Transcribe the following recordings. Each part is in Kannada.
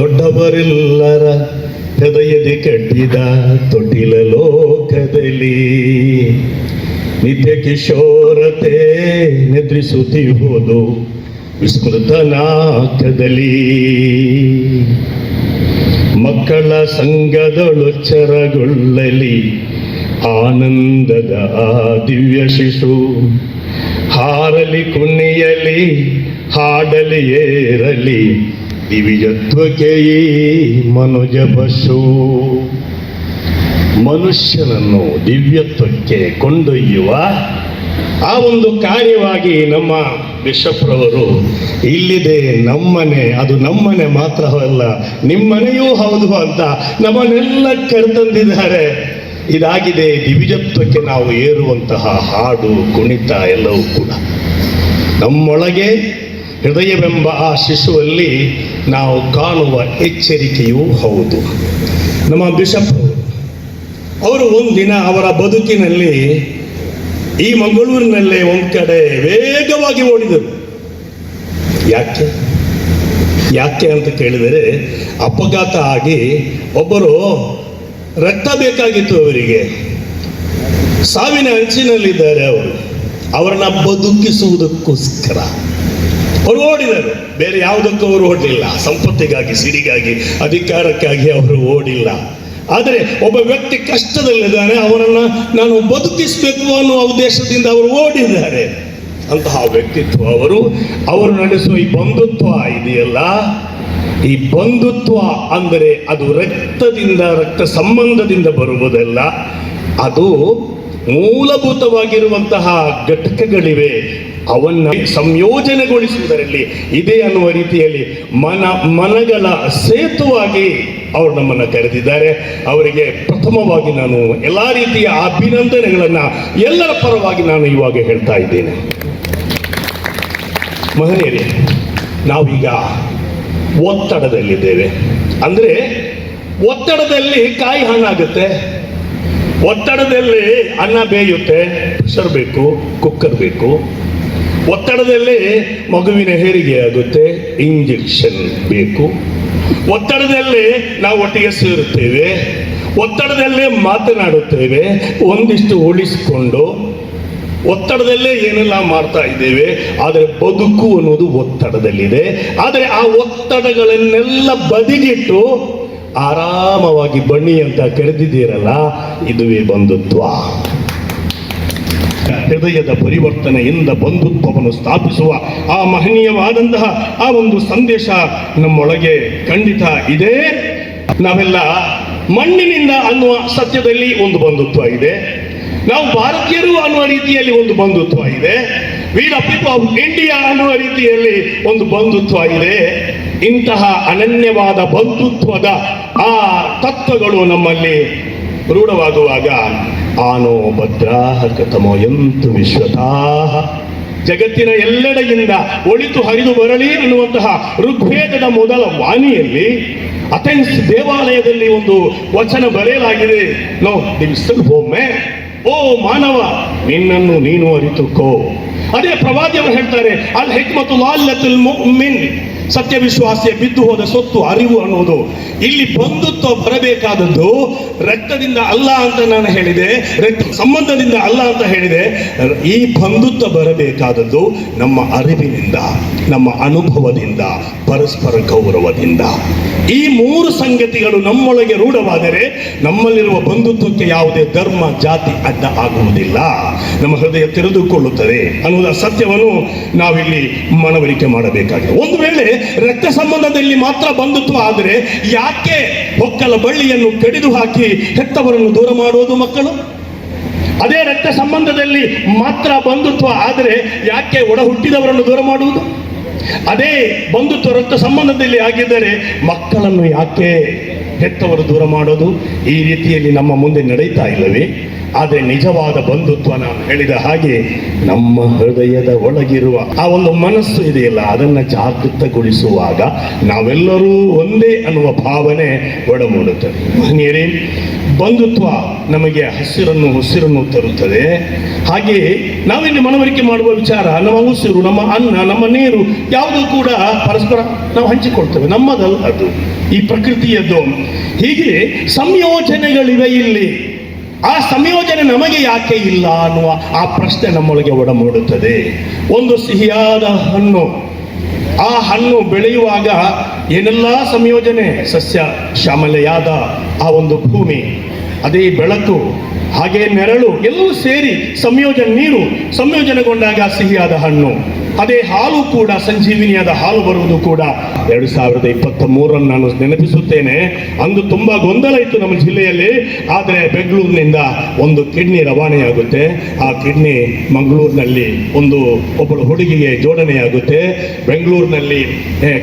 ದೊಡ್ಡವರೆಲ್ಲರ ಹೃದಯದಿ ಕಟ್ಟಿದ ತೊಟ್ಟಿಲ ಲೋಕದಲ್ಲಿ ನಿತ್ಯ ಕಿಶೋರತೆ ನಿದ್ರಿಸುತ್ತಿರುವುದು ವಿಸ್ಮೃತ ನಾಕದಲ್ಲಿ ಮಕ್ಕಳ ಸಂಘದಳು ಚರಗೊಳ್ಳಲಿ, ಆನಂದದ ದಿವ್ಯ ಶಿಶು ಹಾರಲಿ, ಕುಣಿಯಲಿ, ಹಾಡಲಿ, ಏರಲಿ ದಿವ್ಯತ್ವಕ್ಕೆ ಈ ಮನುಜ ಬಸು ಮನುಷ್ಯನನ್ನು ದಿವ್ಯತ್ವಕ್ಕೆ ಕೊಂಡೊಯ್ಯುವ ಆ ಒಂದು ಕಾರ್ಯವಾಗಿ ನಮ್ಮ ಬಿಷಪ್ರವರು ಇಲ್ಲಿದೆ ನಮ್ಮನೆ, ಅದು ನಮ್ಮನೆ ಮಾತ್ರವಲ್ಲ ನಿಮ್ಮನೆಯೂ ಹೌದು ಅಂತ ನಮ್ಮನ್ನೆಲ್ಲ ಕರೆತಂದಿದ್ದಾರೆ. ಇದಾಗಿದೆ ದಿವಿಜತ್ವಕ್ಕೆ ನಾವು ಏರುವಂತಹ ಹಾಡು, ಕುಣಿತ ಎಲ್ಲವೂ ಕೂಡ. ನಮ್ಮೊಳಗೆ ಹೃದಯವೆಂಬ ಆ ಶಿಶುವಲ್ಲಿ ನಾವು ಕಾಣುವ ಎಚ್ಚರಿಕೆಯೂ ಹೌದು. ನಮ್ಮ ಬಿಷಪ್ ಅವರು ಒಂದಿನ ಅವರ ಬದುಕಿನಲ್ಲಿ ಈ ಮಂಗಳೂರಿನಲ್ಲೇ ಒಂದು ಕಡೆ ವೇಗವಾಗಿ ಓಡಿದರು. ಯಾಕೆ? ಯಾಕೆ ಅಂತ ಕೇಳಿದರೆ ಅಪಘಾತ ಆಗಿ ಒಬ್ಬರು ರಕ್ತ ಬೇಕಾಗಿತ್ತು ಅವರಿಗೆ. ಸಾವಿನ ಅಂಚಿನಲ್ಲಿದ್ದಾರೆ ಅವರು. ಅವರನ್ನ ಬದುಕಿಸುವುದಕ್ಕೋಸ್ಕರ. ಅವರು ಓಡಿದರು. ಬೇರೆ ಯಾವುದಕ್ಕೂ ಅವರು ಓಡಲಿಲ್ಲ. ಸಂಪತ್ತಿಗಾಗಿ ಸಿರಿಗಾಗಿ ಅಧಿಕಾರಕ್ಕಾಗಿ ಅವರು ಓಡಿಲ್ಲ. ಆದರೆ ಒಬ್ಬ ವ್ಯಕ್ತಿ ಕಷ್ಟದಲ್ಲಿದ್ದಾನೆ, ಅವರನ್ನ ನಾನು ಬದುಕಿಸಬೇಕು ಅನ್ನುವ ಉದ್ದೇಶದಿಂದ ಅವರು ಓಡಿದ್ದಾರೆ. ಅಂತಹ ವ್ಯಕ್ತಿತ್ವ ಅವರು ಅವರು ನಡೆಸುವ ಈ ಬಂಧುತ್ವ ಇದೆಯಲ್ಲ? ಈ ಬಂಧುತ್ವ ಅಂದರೆ ಅದು ರಕ್ತದಿಂದ, ರಕ್ತ ಸಂಬಂಧದಿಂದ ಬರುವುದಲ್ಲ. ಅದು ಮೂಲಭೂತವಾಗಿರುವಂತಹ ಘಟಕಗಳಿವೆ. ಅವನ್ನ ಸಂಯೋಜನೆಗೊಳಿಸುವುದರಲ್ಲಿ ಇದೆ ಅನ್ನುವ ರೀತಿಯಲ್ಲಿ ಮನ ಮನಗಳ ಸೇತುವಾಗಿ ಅವರು ನಮ್ಮನ್ನು ಕರೆದಿದ್ದಾರೆ. ಅವರಿಗೆ ಪ್ರಥಮವಾಗಿ ನಾನು ಎಲ್ಲ ರೀತಿಯ ಅಭಿನಂದನೆಗಳನ್ನು ಎಲ್ಲರ ಪರವಾಗಿ ನಾನು ಇವಾಗ ಹೇಳ್ತಾ ಇದ್ದೇನೆ. ಮಹನೀಯರೇ, ನಾವೀಗ ಒತ್ತಡದಲ್ಲಿದ್ದೇವೆ. ಅಂದರೆ ಒತ್ತಡದಲ್ಲಿ ಕಾಯಿ ಹಣ್ಣಾಗುತ್ತೆ ಒತ್ತಡದಲ್ಲಿ ಅನ್ನ ಬೇಯುತ್ತೆ, ಪ್ರೆಷರ್ ಬೇಕು, ಕುಕ್ಕರ್ ಬೇಕು ಒತ್ತಡದಲ್ಲಿ ಮಗುವಿನ ಹೆರಿಗೆ ಆಗುತ್ತೆ? ಇಂಜೆಕ್ಷನ್ ಬೇಕು. ಒತ್ತಡದಲ್ಲಿ ನಾವು ಒಟ್ಟಿಗೆ ಸೇರುತ್ತೇವೆ. ಒತ್ತಡದಲ್ಲೇ ಮಾತನಾಡುತ್ತೇವೆ. ಒಂದಿಷ್ಟು ಉಳಿಸಿಕೊಂಡು ಒತ್ತಡದಲ್ಲೇ ಏನೆಲ್ಲ ಮಾಡ್ತಾ ಇದ್ದೇವೆ? ಆದರೆ ಬದುಕು ಅನ್ನೋದು ಒತ್ತಡದಲ್ಲಿದೆ. ಆದರೆ ಆ ಒತ್ತಡಗಳನ್ನೆಲ್ಲ ಬದಿಗಿಟ್ಟು ಆರಾಮವಾಗಿ ಬನ್ನಿ ಅಂತ ಕರೆದಿದ್ದೀರಲ್ಲ, ಇದುವೇ ಬಂಧುತ್ವ ಹೃದಯದ ಪರಿವರ್ತನೆಯಿಂದ ಬಂಧುತ್ವವನ್ನು ಸ್ಥಾಪಿಸುವ ಆ ಮಹನೀಯವಾದಂತಹ ಆ ಒಂದು ಸಂದೇಶ ನಮ್ಮೊಳಗೆ ಖಂಡಿತ ಇದೆ. ನಾವೆಲ್ಲ ಮಣ್ಣಿನಿಂದ ಅನ್ನುವ ಸತ್ಯದಲ್ಲಿ ಒಂದು ಬಂಧುತ್ವ ಇದೆ. ನಾವು ಭಾರತೀಯರು ಅನ್ನುವ ರೀತಿಯಲ್ಲಿ ಒಂದು ಬಂಧುತ್ವ ಇದೆ. ವೀರ ಪೀಪಲ್ ಆಫ್ ಇಂಡಿಯಾ ಅನ್ನುವ ರೀತಿಯಲ್ಲಿ ಒಂದು ಬಂಧುತ್ವ ಇದೆ. ಇಂತಹ ಅನನ್ಯವಾದ ಬಂಧುತ್ವದ ಆ ತತ್ವಗಳು ನಮ್ಮಲ್ಲಿ ರೂಢವಾಗುವಾಗ ಆನೋ ಭದ್ರಾಹ ಕಥಮೋ ಎಂತು ವಿಶ್ವತಾಹ ಜಗತ್ತಿನ ಎಲ್ಲೆಡೆಯಿಂದ ಒಳಿತು ಹರಿದು ಬರಲಿ ಅನ್ನುವಂತಹ ಋಗ್ವೇದದ ಮೊದಲ ವಾಣಿಯಲ್ಲಿ ಅಥೆನ್ಸ್ ದೇವಾಲಯದಲ್ಲಿ ಒಂದು ವಚನ ಬರೆಯಲಾಗಿದೆ. ನೋ ದಿವಿಸಲ್ ಒಮ್ಮೆ. ಓ ಮಾನವ, ನಿನ್ನನ್ನು ನೀನು ಅರಿತುಕೋ. ಅದೇ ಪ್ರವಾದಿಯವರು ಹೇಳ್ತಾರೆ, ಅಲ್ ಹೆಕ್ಮತು ಲಾಲ್ ಮುಮಿನ್ ಸತ್ಯ ವಿಶ್ವಾಸ ಬಿದ್ದು ಹೋದ ಸೊತ್ತು ಅರಿವು ಅನ್ನೋದು. ಇಲ್ಲಿ ಬಂಧುತ್ವ ಬರಬೇಕಾದದ್ದು ರಕ್ತದಿಂದ ಅಲ್ಲ ಅಂತ ನಾನು ಹೇಳಿದೆ, ರಕ್ತ ಸಂಬಂಧದಿಂದ ಅಲ್ಲ ಅಂತ ಹೇಳಿದೆ. ಈ ಬಂಧುತ್ವ ಬರಬೇಕಾದದ್ದು ನಮ್ಮ ಅರಿವಿನಿಂದ. ನಮ್ಮ ಅನುಭವದಿಂದ, ಪರಸ್ಪರ ಗೌರವದಿಂದ. ಈ ಮೂರು ಸಂಗತಿಗಳು ನಮ್ಮೊಳಗೆ ರೂಢವಾದರೆ ನಮ್ಮಲ್ಲಿರುವ ಬಂಧುತ್ವಕ್ಕೆ ಯಾವುದೇ ಧರ್ಮ, ಜಾತಿ ಅಡ್ಡ ಆಗುವುದಿಲ್ಲ. ನಮ್ಮ ಹೃದಯ ತೆರೆದುಕೊಳ್ಳುತ್ತದೆ. ಅನ್ನುವುದ ಸತ್ಯವನ್ನು ನಾವಿಲ್ಲಿ ಮನವರಿಕೆ ಮಾಡಬೇಕಾಗಿದೆ. ಒಂದು ವೇಳೆ ರಕ್ತ ಸಂಬಂಧದಲ್ಲಿ ಮಾತ್ರ ಬಂಧುತ್ವ ಆದರೆ ಯಾಕೆ ಒಕ್ಕಲ ಬಳ್ಳಿಯನ್ನು ಕಡಿದು ಹಾಕಿ ಹೆತ್ತವರನ್ನು ದೂರ ಮಾಡುವುದು ಮಕ್ಕಳು? ಅದೇ ರಕ್ತ ಸಂಬಂಧದಲ್ಲಿ ಮಾತ್ರ ಬಂಧುತ್ವ ಆದರೆ ಯಾಕೆ ಒಡ ಹುಟ್ಟಿದವರನ್ನು ದೂರ ಮಾಡುವುದು? ಅದೇ ಬಂಧುತ್ವ ರಕ್ತ ಸಂಬಂಧದಲ್ಲಿ ಆಗಿದ್ದರೆ ಮಕ್ಕಳನ್ನು ಯಾಕೆ ಹೆತ್ತವರು ದೂರ ಮಾಡೋದು? ಈ ರೀತಿಯಲ್ಲಿ ನಮ್ಮ ಮುಂದೆ ನಡೀತಾ ಇಲ್ಲವೇ? ಆದರೆ ನಿಜವಾದ ಬಂಧುತ್ವ ನಾನು ಹೇಳಿದ ಹಾಗೆ ನಮ್ಮ ಹೃದಯದ ಒಳಗಿರುವ ಆ ಒಂದು ಮನಸ್ಸು ಇದೆಯಲ್ಲ, ಅದನ್ನು ಜಾಗೃತಗೊಳಿಸುವಾಗ ನಾವೆಲ್ಲರೂ ಒಂದೇ ಅನ್ನುವ ಭಾವನೆ ಒಡಮೂಡುತ್ತದೆ. ಮಹನೀಯರೇ ಬಂಧುತ್ವ ನಮಗೆ ಹಸಿರನ್ನು ಉಸಿರನ್ನು ತರುತ್ತದೆ. ಹಾಗೆ ನಾವಿಲ್ಲಿ ಮನವರಿಕೆ ಮಾಡುವ ವಿಚಾರ, ನಮ್ಮ ಉಸಿರು, ನಮ್ಮ ಅನ್ನ, ನಮ್ಮ ನೀರು ಯಾವುದು ಕೂಡ ಪರಸ್ಪರ ನಾವು ಹಂಚಿಕೊಳ್ತೇವೆ. ನಮ್ಮದಲ್ಲ ಅದು. ಈ ಪ್ರಕೃತಿಯದ್ದು ಹೀಗೆ ಸಂಯೋಜನೆಗಳಿವೆ ಇಲ್ಲಿ. ಆ ಸಂಯೋಜನೆ ನಮಗೆ ಯಾಕೆ ಇಲ್ಲ ಅನ್ನುವ ಆ ಪ್ರಶ್ನೆ ನಮ್ಮೊಳಗೆ ಒಡಮೂಡುತ್ತದೆ. ಒಂದು ಸಿಹಿಯಾದ ಹಣ್ಣು ಆ ಹಣ್ಣು ಬೆಳೆಯುವಾಗ ಏನೆಲ್ಲ ಸಂಯೋಜನೆ? ಸಸ್ಯ, ಶ್ಯಾಮಲೆಯಾದ ಆ ಒಂದು ಭೂಮಿ, ಅದೇ ಬೆಳಕು, ಹಾಗೆ ನೆರಳು ಎಲ್ಲವೂ ಸೇರಿ ಸಂಯೋಜನೆ ನೀರು, ಸಂಯೋಜನೆಗೊಂಡಾಗ ಸಿಹಿಯಾದ ಹಣ್ಣು. ಅದೇ ಹಾಲು ಕೂಡ ಸಂಜೀವಿನಿಯಾದ ಹಾಲು ಬರುವುದು ಕೂಡ. ಎರಡು ಸಾವಿರದ ಇಪ್ಪತ್ತ ಮೂರನ್ನು ನಾನು ನೆನಪಿಸುತ್ತೇನೆ. ಅಂದು ತುಂಬಾ ಗೊಂದಲ ಇತ್ತು ನಮ್ಮ ಜಿಲ್ಲೆಯಲ್ಲಿ. ಆದರೆ ಬೆಂಗಳೂರಿನಿಂದ ಒಂದು ಕಿಡ್ನಿ ರವಾನೆಯಾಗುತ್ತೆ. ಆ ಕಿಡ್ನಿ ಮಂಗಳೂರಿನಲ್ಲಿ ಒಂದು ಒಬ್ಬಳು ಹುಡುಗಿಗೆ ಜೋಡಣೆಯಾಗುತ್ತೆ. ಬೆಂಗಳೂರಿನಲ್ಲಿ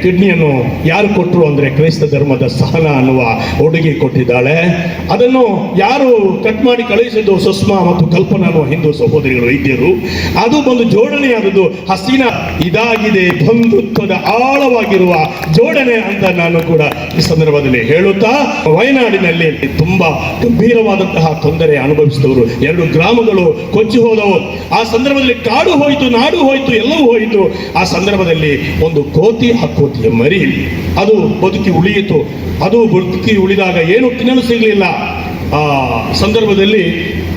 ಕಿಡ್ನಿಯನ್ನು ಯಾರು ಕೊಟ್ಟರು ಅಂದರೆ ಕ್ರೈಸ್ತ ಧರ್ಮದ ಸಹನ ಅನ್ನುವ ಹುಡುಗಿ ಕೊಟ್ಟಿದ್ದಾಳೆ. ಅದನ್ನು ಯಾರು ಕಟ್ ಮಾಡಿ ಕಳುಹಿಸಿದ್ದು ಸುಷ್ಮಾ ಮತ್ತು ಕಲ್ಪನಾ ಅನ್ನುವ ಹಿಂದೂ ಸಹೋದರಿಗಳು ವೈದ್ಯರು ಅದು ಒಂದು ಜೋಡಣೆಯಾದದ್ದು ಹಸಿನ ಇದಾಗಿದೆ ಬಂಧುತ್ವದ ಆಳವಾಗಿರುವ ಜೋಡಣೆ ಅಂತ ನಾನು ಕೂಡ ಈ ಸಂದರ್ಭದಲ್ಲಿ ಹೇಳುತ್ತಾ, ವಯನಾಡಿನಲ್ಲಿ ತುಂಬಾ ಗಂಭೀರವಾದಂತಹ ತೊಂದರೆ ಅನುಭವಿಸಿದವರು, ಎರಡು ಗ್ರಾಮಗಳು ಕೊಚ್ಚಿ ಹೋದವು. ಆ ಸಂದರ್ಭದಲ್ಲಿ ಕಾಡು ಹೋಯಿತು, ನಾಡು ಹೋಯಿತು, ಎಲ್ಲವೂ ಹೋಯಿತು. ಆ ಸಂದರ್ಭದಲ್ಲಿ ಒಂದು ಕೋತಿ, ಆ ಕೋತಿಯ ಮರಿ. ಅದು ಬದುಕಿ ಉಳಿಯಿತು. ಅದು ಬದುಕಿ ಉಳಿದಾಗ ಏನು ತಿನ್ನಲು ಸಿಗಲಿಲ್ಲ. ಆ ಸಂದರ್ಭದಲ್ಲಿ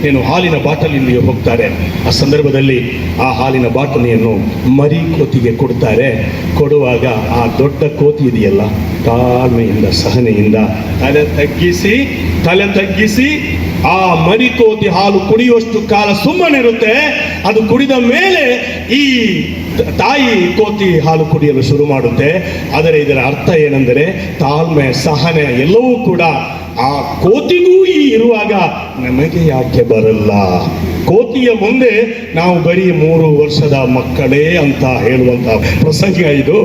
ಏನು ಹಾಲಿನ ಬಾಟಲಿಯಲ್ಲಿ ಹೋಗ್ತಾರೆ. ಆ ಸಂದರ್ಭದಲ್ಲಿ ಆ ಹಾಲಿನ ಬಾಟಲಿಯನ್ನು ಮರಿ ಕೋತಿಗೆ ಕೊಡ್ತಾರೆ. ಕೊಡುವಾಗ ಆ ದೊಡ್ಡ ಕೋತಿ ಇದೆಯಲ್ಲ, ತಾಳ್ಮೆಯಿಂದ, ಸಹನೆಯಿಂದ ತಲೆ ತಗ್ಗಿಸಿ ತಲೆ ತಗ್ಗಿಸಿ ಆ ಮರಿ ಕೋತಿ ಹಾಲು ಕುಡಿಯುವಷ್ಟು ಕಾಲ ಸುಮ್ಮನಿರುತ್ತೆ. ಅದು ಕುಡಿದ ಮೇಲೆ ಈ ತಾಯಿ ಕೋತಿ ಹಾಲು ಕುಡಿಯಲು ಶುರು ಮಾಡುತ್ತೆ. ಆದರೆ ಇದರ ಅರ್ಥ ಏನೆಂದರೆ ತಾಳ್ಮೆ, ಸಹನೆ ಎಲ್ಲವೂ ಕೂಡ ಆ ಕೋತಿಗೂ ಈ ಇರುವಾಗ ನಮಗೆ ಯಾಕೆ ಬರಲ್ಲ? ಕೋತಿಯ ಮುಂದೆ ನಾವು ಬರೀ ಮೂರು ವರ್ಷದ ಮಕ್ಕಳೇ ಅಂತ ಹೇಳುವಂತ ಪ್ರಸಂಗ ಇದು.